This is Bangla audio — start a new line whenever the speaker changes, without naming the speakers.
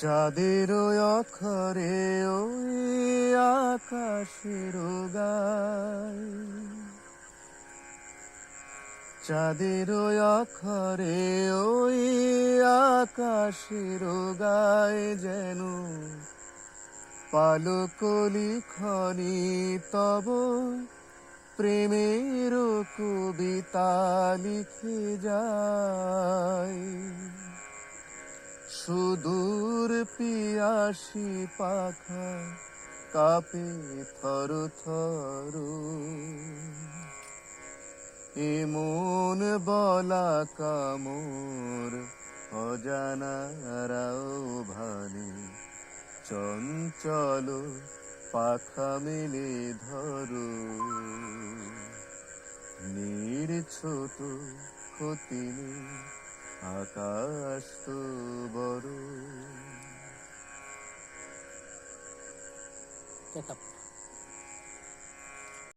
চাঁদের অক্ষরে ওই আকাশের গায়। চাঁদের অক্ষরে ওই আকাশের গায় যেন পালকলি খনি তব প্রেমের কবিতা লিখে যায়। সুদূর পিয়াসি পাখা কাপে থর থর। এমন বলা কামর অজানারাও ভানে। চঞ্চল পাখা মেলে ধরো। নীর ছোট ক্ষতি নেই আকাশ তো বড়